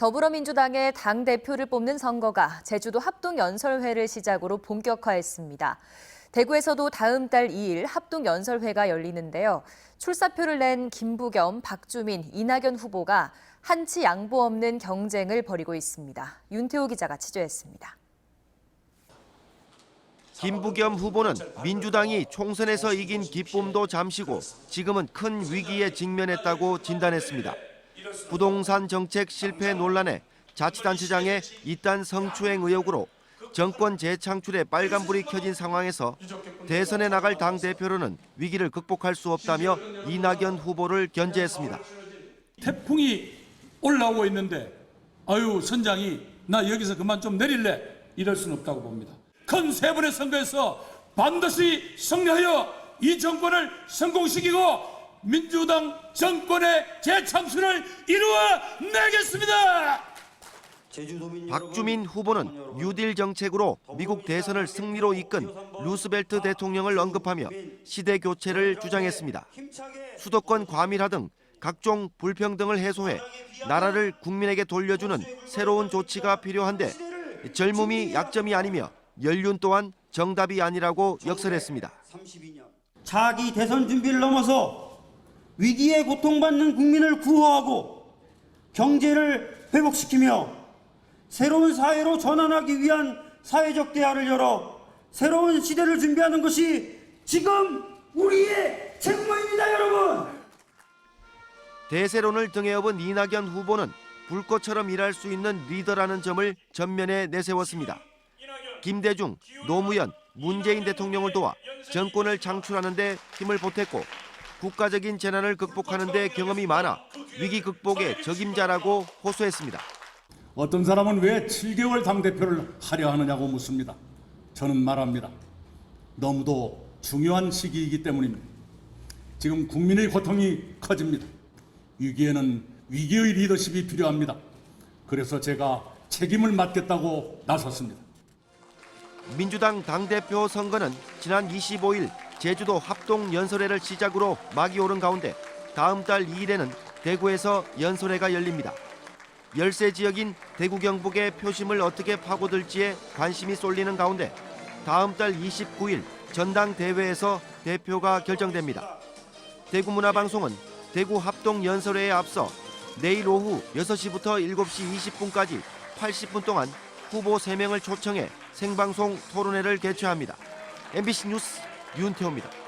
더불어민주당의 당 대표를 뽑는 선거가 제주도 합동 연설회를 시작으로 본격화했습니다. 대구에서도 다음 달 2일 합동 연설회가 열리는데요. 출사표를 낸 김부겸, 박주민, 이낙연 후보가 한치 양보 없는 경쟁을 벌이고 있습니다. 윤태호 기자가 취재했습니다. 김부겸 후보는 민주당이 총선에서 이긴 기쁨도 잠시고 지금은 큰 위기에 직면했다고 진단했습니다. 부동산 정책 실패 논란에 자치단체장의 이딴 성추행 의혹으로 정권 재창출에 빨간불이 켜진 상황에서 대선에 나갈 당 대표로는 위기를 극복할 수 없다며 이낙연 후보를 견제했습니다. 태풍이 올라오고 있는데 아유 선장이 나 여기서 그만 좀 내릴래 이럴 수는 없다고 봅니다. 큰 세 번의 선거에서 반드시 승리하여 이 정권을 성공시키고 민주당 정권의 재창출을 이루어내겠습니다. 박주민 후보는 뉴딜 정책으로 미국 대선을 승리로 이끈 루스벨트 대통령을 언급하며 시대 교체를 주장했습니다. 수도권 과밀화 등 각종 불평등을 해소해 나라를 국민에게 돌려주는 새로운 조치가 필요한데 젊음이 약점이 아니며 연륜 또한 정답이 아니라고 역설했습니다. 자기 대선 준비를 넘어서 위기에 고통받는 국민을 구호하고 경제를 회복시키며 새로운 사회로 전환하기 위한 사회적 대화를 열어 새로운 시대를 준비하는 것이 지금 우리의 책무입니다, 여러분. 대세론을 등에 업은 이낙연 후보는 불꽃처럼 일할 수 있는 리더라는 점을 전면에 내세웠습니다. 김대중, 노무현, 문재인 대통령을 도와 정권을 창출하는 데 힘을 보탰고 국가적인 재난을 극복하는 데 경험이 많아 위기 극복의 적임자라고 호소했습니다. 어떤 사람은 왜 7개월 당대표를 하려 하느냐고 묻습니다. 저는 말합니다. 너무도 중요한 시기이기 때문입니다. 지금 국민의 고통이 커집니다. 위기에는 위기의 리더십이 필요합니다. 그래서 제가 책임을 맡겠다고 나섰습니다. 민주당 당대표 선거는 지난 25일 제주도 합동 연설회를 시작으로 막이 오른 가운데 다음 달 2일에는 대구에서 연설회가 열립니다. 열세 지역인 대구 경북의 표심을 어떻게 파고들지에 관심이 쏠리는 가운데 다음 달 29일 전당대회에서 대표가 결정됩니다. 대구문화방송은 대구 합동 연설회에 앞서 내일 오후 6시부터 7시 20분까지 80분 동안 후보 3명을 초청해 생방송 토론회를 개최합니다. MBC 뉴스 윤태호입니다.